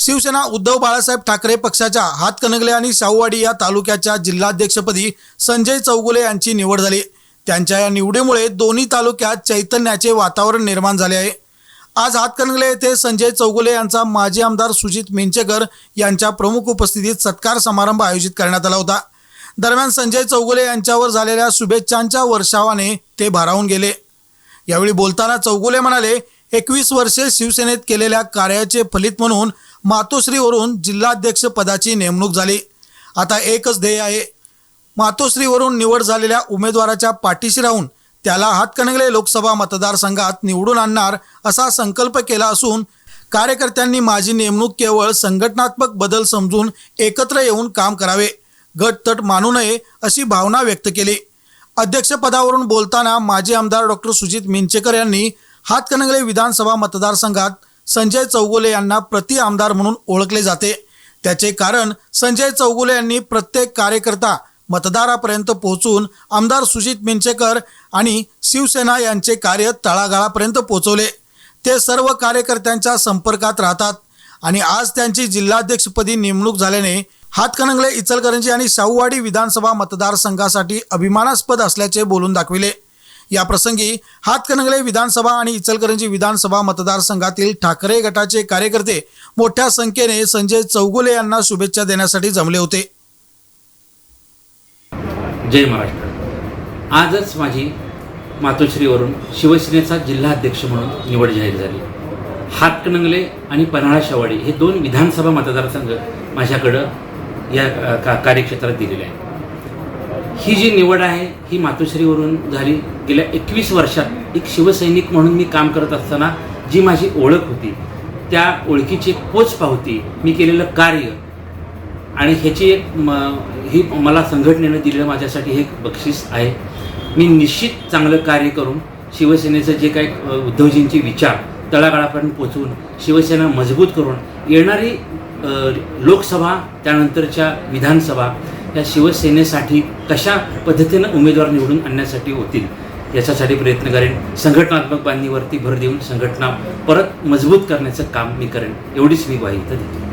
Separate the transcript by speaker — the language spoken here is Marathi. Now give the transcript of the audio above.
Speaker 1: शिवसेना उद्धव बाळासाहेब ठाकरे पक्षाच्या हातकणंगले आणि शाहूवाडी या तालुक्याच्या जिल्हाध्यक्षपदी संजय चौगुले यांची निवड झाली. त्यांच्या या निवडीमुळे दोन्ही तालुक्यात चैतन्याचे वातावरण निर्माण झाले आहे. आज हातकणंगले येथे संजय चौगुले यांचा माजी आमदार सुजित मिंचेकर यांच्या प्रमुख उपस्थितीत सत्कार समारंभ आयोजित करण्यात आला होता. दरम्यान संजय चौगुले यांच्यावर झालेल्या शुभेच्छांच्या वर्षावाने ते भारावून गेले. यावेळी बोलताना चौगुले म्हणाले एकवीस वर्षे शिवसेनेत केलेल्या कार्याचे फलित म्हणून मातोश्रीवरून जिल्हाध्यक्ष पदाची नेमणूक झाली. आता एकच ध्येय आहे. मातोश्रीवरून निवड झालेल्या उमेदवाराच्या पाठीशी राहून त्याला हातकणंगले लोकसभा मतदारसंघात निवडून आणणार असा संकल्प केला असून कार्यकर्त्यांनी माझी नेमणूक केवळ संघटनात्मक बदल समजून एकत्र येऊन काम करावे. गटतट मानू नये अशी भावना व्यक्त केली. अध्यक्षपदावरून बोलताना माजी आमदार डॉक्टर सुजित मिंचेकर यांनी हातकणंगले विधानसभा मतदारसंघात संजय चौगुले यांना प्रति आमदार म्हणून ओळखले जाते. त्याचे कारण संजय चौगुले यांनी प्रत्येक कार्यकर्ता मतदारापर्यंत पोहोचून आमदार सुजित मिंचेकर आणि शिवसेना यांचे कार्य तळागाळापर्यंत पोहोचवले. ते सर्व कार्यकर्त्यांच्या संपर्कात राहतात आणि आज त्यांची जिल्हाध्यक्षपदी नेमणूक झाल्याने हातकणंगले इचलकरंजी आणि शाहूवाडी विधानसभा मतदारसंघासाठी अभिमानास्पद असल्याचे बोलून दाखविले. या प्रसंगी हातकणंगले विधानसभा आणि इचलकरंजी विधानसभा मतदारसंघातील ठाकरे गटाचे कार्यकर्ते मोठ्या संख्येने संजय चौगुले यांना शुभेच्छा देण्यासाठी जमले होते.
Speaker 2: जय महाराष्ट्र. आजच माझी मातोश्रीवरून शिवसेनेचा जिल्हाध्यक्ष म्हणून निवड जाहीर झाली. हातकणंगले आणि पन्हाळा शेवाडी हे दोन विधानसभा मतदारसंघ माझ्याकडं या का कार्यक्षेत्रात दिलेले आहे ही जी निवड आहे ही मातोश्रीवरून झाली. गेल्या एकवीस वर्षात एक शिवसैनिक म्हणून मी काम करत असताना जी माझी ओळख होती त्या ओळखीची पोच पावती मी केलेलं कार्य आणि ह्याची एक म ही मला संघटनेनं दिलेलं माझ्यासाठी हे एक बक्षीस आहे. मी निश्चित चांगलं कार्य करून शिवसेनेचं जे काही उद्धवजींचे विचार तळागाळापर्यंत पोचवून शिवसेना मजबूत करून येणारी लोकसभा त्यानंतरच्या विधानसभा या शिवसेनेसाठी कशा पद्धतीनं उमेदवार निवडून आणण्यासाठी होतील याच्यासाठी प्रयत्न करेन. संघटनात्मक बांधणीवरती भर देऊन संघटना परत मजबूत करण्याचं काम मी करेन. एवढीच मी ग्वाही इथं देतो.